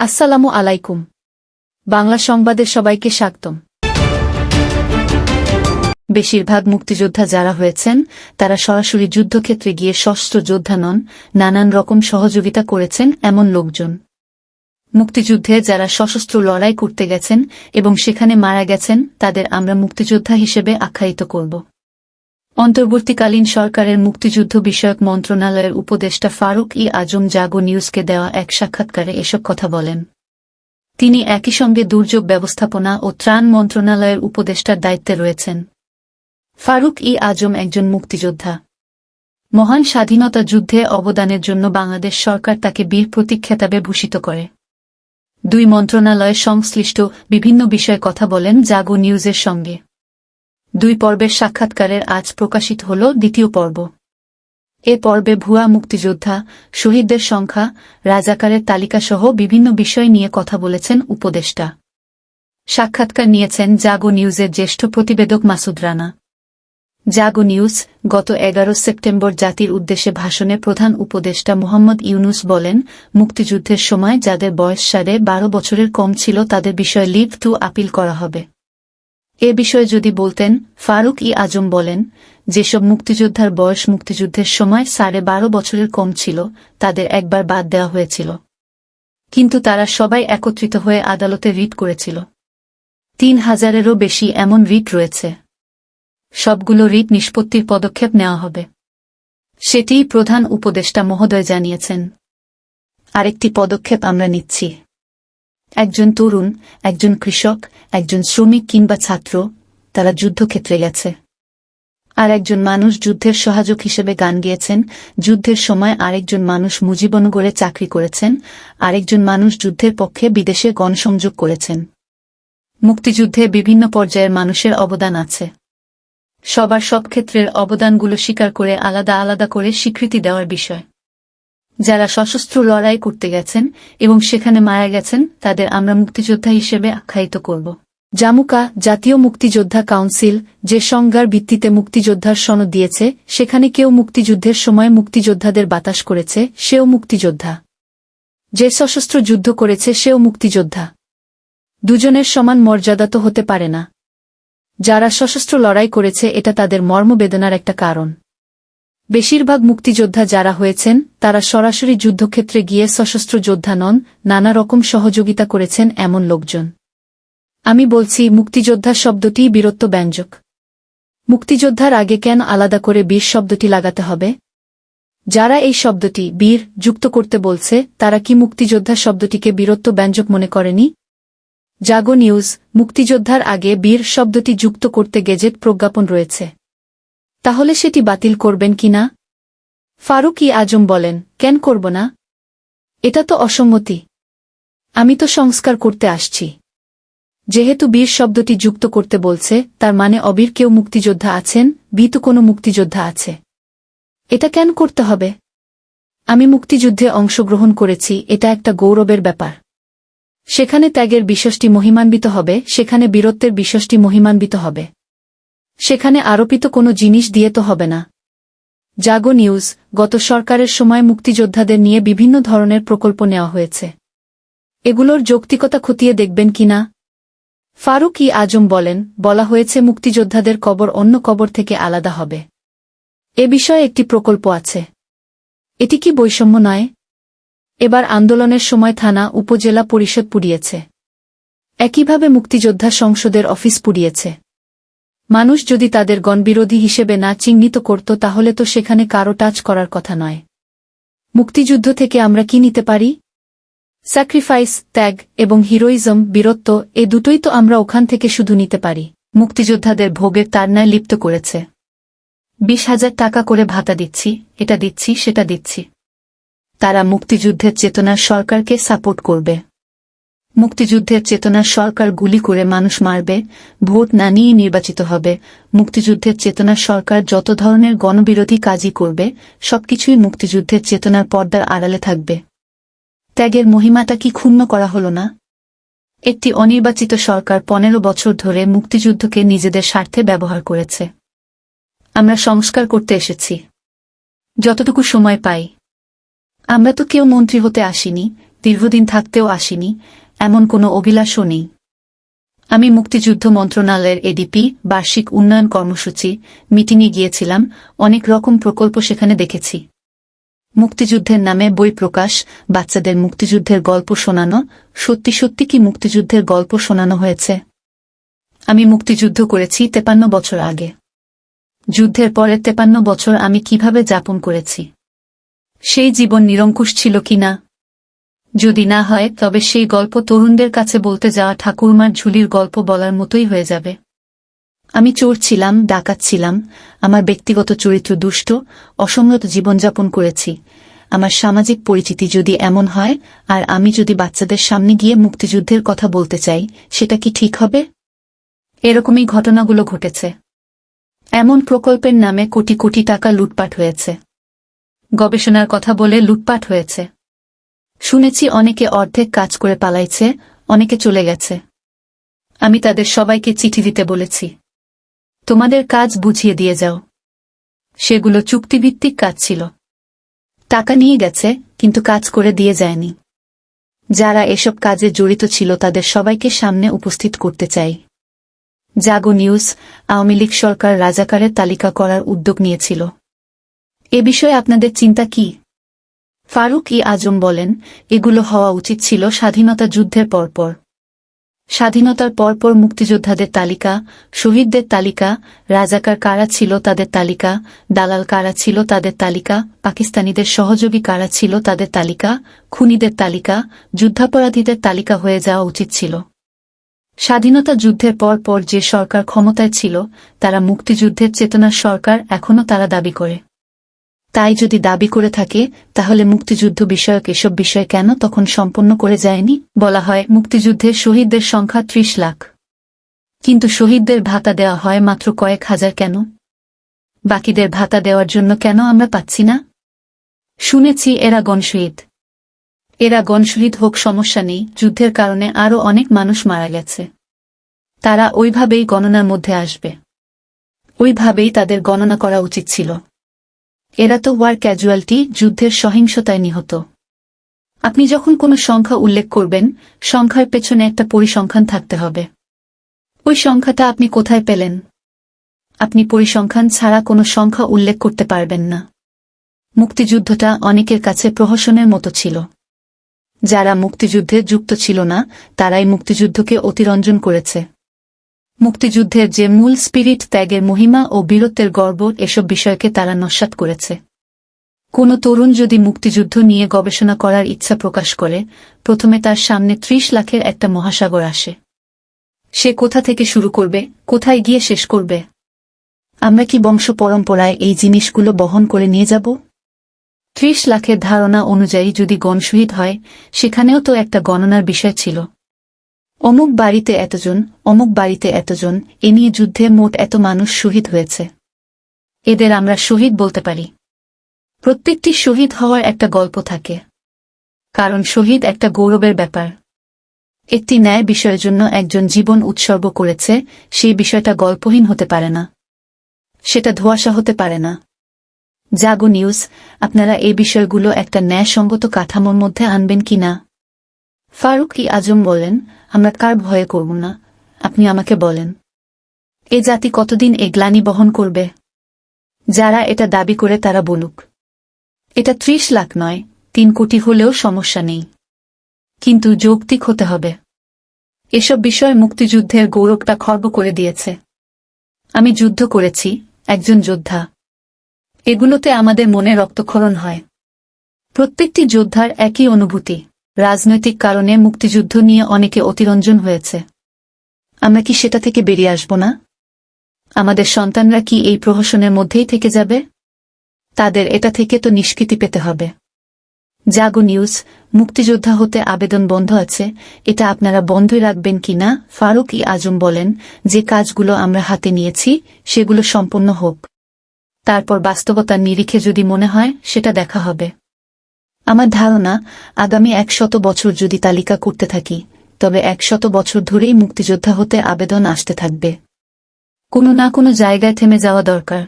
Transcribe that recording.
আসসালামু আলাইকুম। বাংলা সংবাদের সবাইকে স্বাগতম। বেশিরভাগ মুক্তিযোদ্ধা যারা হয়েছেন, তারা সরাসরি যুদ্ধক্ষেত্রে গিয়ে সশস্ত্র যোদ্ধা নন, নানান রকম সহযোগিতা করেছেন এমন লোকজন। মুক্তিযুদ্ধে যারা সশস্ত্র লড়াই করতে গেছেন এবং সেখানে মারা গেছেন, তাদের আমরা মুক্তিযোদ্ধা হিসেবে আখ্যায়িত করব। অন্তর্বর্তীকালীন সরকারের মুক্তিযুদ্ধ বিষয়ক মন্ত্রণালয়ের উপদেষ্টা ফারুক ই আজম জাগো নিউজকে দেওয়া এক সাক্ষাৎকারে এসব কথা বলেন। তিনি একই সঙ্গে দুর্যোগ ব্যবস্থাপনা ও ত্রাণ মন্ত্রণালয়ের উপদেষ্টার দায়িত্বে রয়েছেন। ফারুক ই আজম একজন মুক্তিযোদ্ধা। মহান স্বাধীনতা যুদ্ধে অবদানের জন্য বাংলাদেশ সরকার তাকে বীর প্রতীক খেতাবে ভূষিত করে। দুই মন্ত্রণালয় সংশ্লিষ্ট বিভিন্ন বিষয়ে কথা বলেন জাগো নিউজের সঙ্গে। দুই পর্বের সাক্ষাৎকারের আজ প্রকাশিত হল দ্বিতীয় পর্ব। এ পর্বে ভুয়া মুক্তিযোদ্ধা, শহীদদের সংখ্যা, রাজাকারের তালিকাসহ বিভিন্ন বিষয় নিয়ে কথা বলেছেন উপদেষ্টা। সাক্ষাৎকার নিয়েছেন জাগো নিউজের জ্যেষ্ঠ প্রতিবেদক মাসুদ রানা। জাগো নিউজ গত এগারো সেপ্টেম্বর জাতির উদ্দেশ্যে ভাষণে প্রধান উপদেষ্টা মোহাম্মদ ইউনুস বলেন, মুক্তিযুদ্ধের সময় যাদের বয়স সাড়ে বারো বছরের কম ছিল তাদের বিষয়ে লিভ টু আপিল করা হবে। এ বিষয়ে যদি বলতেন, ফারুক ই আজম বলেন, যেসব মুক্তিযোদ্ধার বয়স মুক্তিযুদ্ধের সময় সাড়ে বারো বছরের কম ছিল, তাদের একবার বাদ দেওয়া হয়েছিল। কিন্তু তারা সবাই একত্রিত হয়ে আদালতে রিট করেছিল। তিন হাজারেরও বেশি এমন রিট রয়েছে। সবগুলো রিট নিষ্পত্তির পদক্ষেপ নেওয়া হবে। সেটিই প্রধান উপদেষ্টা মহোদয় জানিয়েছেন। আরেকটি পদক্ষেপ আমরা নিচ্ছি। একজন তরুণ, একজন কৃষক, একজন শ্রমিক কিংবা ছাত্র, তারা যুদ্ধক্ষেত্রে গেছে। আর একজন মানুষ যুদ্ধের সহায়ক হিসেবে গান গিয়েছেন, যুদ্ধের সময় আরেকজন মানুষ মুজিবনগরে চাকরি করেছেন, আরেকজন মানুষ যুদ্ধের পক্ষে বিদেশে গণসংযোগ করেছেন। মুক্তিযুদ্ধে বিভিন্ন পর্যায়ের মানুষের অবদান আছে। সবার সব ক্ষেত্রের অবদানগুলো স্বীকার করে আলাদা আলাদা করে স্বীকৃতি দেওয়ার বিষয়। যারা সশস্ত্র লড়াই করতে গেছেন এবং সেখানে মারা গেছেন, তাদের আমরা মুক্তিযোদ্ধা হিসেবে আখ্যায়িত করব। জামুকা জাতীয় মুক্তিযোদ্ধা কাউন্সিল যে সংজ্ঞার ভিত্তিতে মুক্তিযোদ্ধার সনদ দিয়েছে, সেখানে কেউ মুক্তিযুদ্ধের সময় মুক্তিযোদ্ধাদের বাতাস করেছে, সেও মুক্তিযোদ্ধা। যে সশস্ত্র যুদ্ধ করেছে, সেও মুক্তিযোদ্ধা। দুজনের সমান মর্যাদা তো হতে পারে না। যারা সশস্ত্র লড়াই করেছে, এটা তাদের মর্মবেদনার একটা কারণ। বেশিরভাগ মুক্তিযোদ্ধা যারা হয়েছেন, তারা সরাসরি যুদ্ধক্ষেত্রে গিয়ে সশস্ত্র যোদ্ধা নন, নানা রকম সহযোগিতা করেছেন এমন লোকজন। আমি বলছি, মুক্তিযোদ্ধা শব্দটি বীরত্ব ব্যঞ্জক। মুক্তিযোদ্ধার আগে কেন আলাদা করে বীর শব্দটি লাগাতে হবে? যারা এই শব্দটি বীর যুক্ত করতে বলছে, তারা কি মুক্তিযোদ্ধা শব্দটিকে বীরত্ব ব্যঞ্জক মনে করেনি? জাগো নিউজ, মুক্তিযোদ্ধার আগে বীর শব্দটি যুক্ত করতে গেজেট প্রজ্ঞাপন রয়েছে। তাহলে সেটি বাতিল করবেন কিনা ফারুক ই আজম বলেন, কেন করব না? এটা তো অসম্মতি। আমি তো সংস্কার করতে আসছি। যেহেতু বীর শব্দটি যুক্ত করতে বলছে, তার মানে অবীর কেউ মুক্তিযোদ্ধা আছেন বিত কোনো মুক্তিযোদ্ধা আছে। এটা কেন করতে হবে? আমি মুক্তিযুদ্ধে অংশগ্রহণ করেছি, এটা একটা গৌরবের ব্যাপার। সেখানে ত্যাগের বিষয়টি মহিমান্বিত হবে, সেখানে বীরত্বের বিষয়টি মহিমান্বিত হবে। সেখানে আরোপিত কোনো জিনিস দিয়ে তো হবে না। জাগো নিউজ, গত সরকারের সময় মুক্তিযোদ্ধাদের নিয়ে বিভিন্ন ধরনের প্রকল্প নেওয়া হয়েছে। এগুলোর যৌক্তিকতা খতিয়ে দেখবেন কিনা ফারুক ই আজম বলেন, বলা হয়েছে মুক্তিযোদ্ধাদের কবর অন্য কবর থেকে আলাদা হবে। এ বিষয়ে একটি প্রকল্প আছে। এটি কি বৈষম্য নয়? এবার আন্দোলনের সময় থানা, উপজেলা পরিষদ পুড়িয়েছে। একইভাবে মুক্তিযোদ্ধা সংসদের অফিস পুড়িয়েছে। মানুষ যদি তাদের গণবিরোধী হিসেবে না চিহ্নিত করত তাহলে তো সেখানে কারও টাচ করার কথা নয়। মুক্তিযুদ্ধ থেকে আমরা কি নিতে পারি? স্যাক্রিফাইস, ত্যাগ এবং হিরোইজম, বীরত্ব, এ দুটোই তো আমরা ওখান থেকে শুধু নিতে পারি, মুক্তিযোদ্ধাদের ভোগের তারনায় লিপ্ত করেছে। বিশ হাজার টাকা করে ভাতা দিচ্ছি, এটা দিচ্ছি, সেটা দিচ্ছি। তারা মুক্তিযুদ্ধের চেতনার সরকারকে সাপোর্ট করবে। মুক্তিযুদ্ধের চেতনার সরকার গুলি করে মানুষ মারবে, ভোট না নিয়ে নির্বাচিত হবে। মুক্তিযুদ্ধের চেতনার সরকার যত ধরনের গণবিরোধী কাজই করবে, সবকিছুই মুক্তিযুদ্ধের চেতনার পর্দার আড়ালে থাকবে। ত্যাগের মহিমাটা কি ক্ষুণ্ণ করা হল না? একটি অনির্বাচিত সরকার পনেরো বছর ধরে মুক্তিযুদ্ধকে নিজেদের স্বার্থে ব্যবহার করেছে। আমরা সংস্কার করতে এসেছি। যতটুকু সময় পাই। আমরা তো কেউ মন্ত্রী হতে আসিনি, দীর্ঘদিন থাকতেও আসিনি এমন কোনো অভিলাষও নেই। আমি মুক্তিযুদ্ধ মন্ত্রণালয়ের এডিপি বার্ষিক উন্নয়ন কর্মসূচি, মিটিংয়ে গিয়েছিলাম, অনেক রকম প্রকল্প সেখানে দেখেছি। মুক্তিযুদ্ধের নামে বই প্রকাশ, বাচ্চাদের মুক্তিযুদ্ধের গল্প শোনানো, সত্যি সত্যি কি মুক্তিযুদ্ধের গল্প শোনানো হয়েছে। আমি মুক্তিযুদ্ধ করেছি তেপান্ন বছর আগে। যুদ্ধের পরে তেপান্ন বছর আমি কীভাবে যাপন করেছি। সেই জীবন নিরঙ্কুশ ছিল কিনা যদি না হয়, তবে সেই গল্প তরুণদের কাছে বলতে যাওয়া ঠাকুরমার ঝুলির গল্প বলার মতোই হয়ে যাবে। আমি চোর ছিলাম, ডাকাত ছিলাম, আমার ব্যক্তিগত চরিত্র দুষ্ট, অসংগত জীবনযাপন করেছি। আমার সামাজিক পরিচিতি যদি এমন হয়, আর আমি যদি বাচ্চাদের সামনে গিয়ে মুক্তিযুদ্ধের কথা বলতে চাই, সেটা কি ঠিক হবে? এরকমই ঘটনাগুলো ঘটেছে। এমন প্রকল্পের নামে কোটি কোটি টাকা লুটপাট হয়েছে। গবেষণার কথা বলে লুটপাট হয়েছে। শুনেছি অনেকে অর্ধেক কাজ করে পালাইছে, অনেকে চলে গেছে। আমি তাদের সবাইকে চিঠি দিতে বলেছি। তোমাদের কাজ বুঝিয়ে দিয়ে যাও। সেগুলো চুক্তিভিত্তিক কাজ ছিল। টাকা নিয়ে গেছে, কিন্তু কাজ করে দিয়ে যায়নি। যারা এসব কাজে জড়িত ছিল তাদের সবাইকে সামনে উপস্থিত করতে চাই। জাগো নিউজ, আওয়ামী লীগ সরকার রাজাকারের তালিকা করার উদ্যোগ নিয়েছিল। এ বিষয়ে আপনাদের চিন্তা কি? ফারুক ই আজম বলেন, এগুলো হওয়া উচিত ছিল স্বাধীনতা যুদ্ধের পরপর। স্বাধীনতার পরপর মুক্তিযোদ্ধাদের তালিকা, শহীদদের তালিকা, রাজাকার কারা ছিল তাদের তালিকা, দালাল কারা ছিল তাদের তালিকা, পাকিস্তানিদের সহযোগী কারা ছিল তাদের তালিকা, খুনিদের তালিকা, যুদ্ধাপরাধীদের তালিকা হয়ে যাওয়া উচিত ছিল। স্বাধীনতা যুদ্ধের পর পর যে সরকার ক্ষমতায় ছিল, তারা মুক্তিযুদ্ধের চেতনার সরকার এখনও তারা দাবি করে। তাই যদি দাবি করে থাকে, তাহলে মুক্তিযুদ্ধ বিষয়ক এসব বিষয় কেন তখন সম্পন্ন করে যায়নি? বলা হয় মুক্তিযুদ্ধের শহীদদের সংখ্যা ত্রিশ লাখ। কিন্তু শহীদদের ভাতা দেওয়া হয় মাত্র কয়েক হাজার কেন? বাকিদের ভাতা দেওয়ার জন্য কেন আমরা পাচ্ছি না? শুনেছি, এরা গণশহীদ। এরা গণশহীদ হোক, সমস্যা নেই, যুদ্ধের কারণে আরও অনেক মানুষ মারা গেছে। তারা ওইভাবেই গণনার মধ্যে আসবে। ওইভাবেই তাদের গণনা করা উচিত ছিল। এরা তো ওয়ার ক্যাজুয়ালিটি যুদ্ধের সহিংসতায় নিহত। আপনি যখন কোনো সংখ্যা উল্লেখ করবেন, সংখ্যার পেছনে একটা পরিসংখ্যান থাকতে হবে। ওই সংখ্যাটা আপনি কোথায় পেলেন? আপনি পরিসংখ্যান ছাড়া কোনো সংখ্যা উল্লেখ করতে পারবেন না। মুক্তিযুদ্ধটা অনেকের কাছে প্রহসনের মতো ছিল। যারা মুক্তিযুদ্ধে যুক্ত ছিল না, তারাই মুক্তিযুদ্ধকে অতিরঞ্জন করেছে। মুক্তিযুদ্ধের যে মূল স্পিরিট ত্যাগের মহিমা ও বীরত্বের গর্ব এসব বিষয়কে তারা নস্বাত করেছে। কোনো তরুণ যদি মুক্তিযুদ্ধ নিয়ে গবেষণা করার ইচ্ছা প্রকাশ করে, প্রথমে তার সামনে ত্রিশ লাখের একটা মহাসাগর আসে। সে কোথা থেকে শুরু করবে, কোথায় গিয়ে শেষ করবে? আমরা কি বংশ পরম্পরায় এই জিনিসগুলো বহন করে নিয়ে যাব? ত্রিশ লাখের ধারণা অনুযায়ী যদি গণশহীদ হয়, সেখানেও তো একটা গণনার বিষয় ছিল। অমুক বাড়িতে এতজন, অমুক বাড়িতে এতজন, এ নিয়ে যুদ্ধে মোট এত মানুষ শহীদ হয়েছে। এদের আমরা শহীদ বলতে পারি। প্রত্যেকটি শহীদ হওয়ার একটা গল্প থাকে। কারণ শহীদ একটা গৌরবের ব্যাপার। একটি ন্যায় বিষয়ের জন্য একজন জীবন উৎসর্গ করেছে, সেই বিষয়টা গল্পহীন হতে পারে না। সেটা ধোয়াশা হতে পারে না। জাগো নিউজ, আপনারা এই বিষয়গুলো একটা ন্যায়সঙ্গত কাঠামোর মধ্যে আনবেন কি না? ফারুক ই আজম বলেন, আমরা কার ভয়ে করব না? আপনি আমাকে বলেন। এ জাতি কতদিন এ গ্লানি বহন করবে? যারা এটা দাবি করে তারা বলুক। এটা ত্রিশ লাখ নয়, তিন কোটি হলেও সমস্যা নেই। কিন্তু যৌক্তিক হতে হবে। এসব বিষয় মুক্তিযুদ্ধের গৌরবটা খর্ব করে দিয়েছে। আমি যুদ্ধ করেছি, একজন যোদ্ধা। এগুলোতে আমাদের মনে রক্তক্ষরণ হয়। প্রত্যেকটি যোদ্ধার একই অনুভূতি। রাজনৈতিক কারণে মুক্তিযুদ্ধ নিয়ে অনেকে অতিরঞ্জন হয়েছে। আমরা কি সেটা থেকে বেরিয়ে আসব না? আমাদের সন্তানরা কি এই প্রহসনের মধ্যেই থেকে যাবে? তাদের এটা থেকে তো নিষ্কৃতি পেতে হবে। জাগো নিউজ, মুক্তিযোদ্ধা হতে আবেদন বন্ধ আছে, এটা আপনারা বন্ধই রাখবেন কি না? ফারুক ই আজম বলেন, যে কাজগুলো আমরা হাতে নিয়েছি, সেগুলো সম্পন্ন হোক। তারপর বাস্তবতার নিরিখে যদি মনে হয়, সেটা দেখা হবে। আমার ধারণা, আগামী একশত বছর যদি তালিকা করতে থাকি, তবে একশত বছর ধরেই মুক্তিযোদ্ধা হতে আবেদন আসতে থাকবে। কোনো না কোনো জায়গায় থেমে যাওয়া দরকার।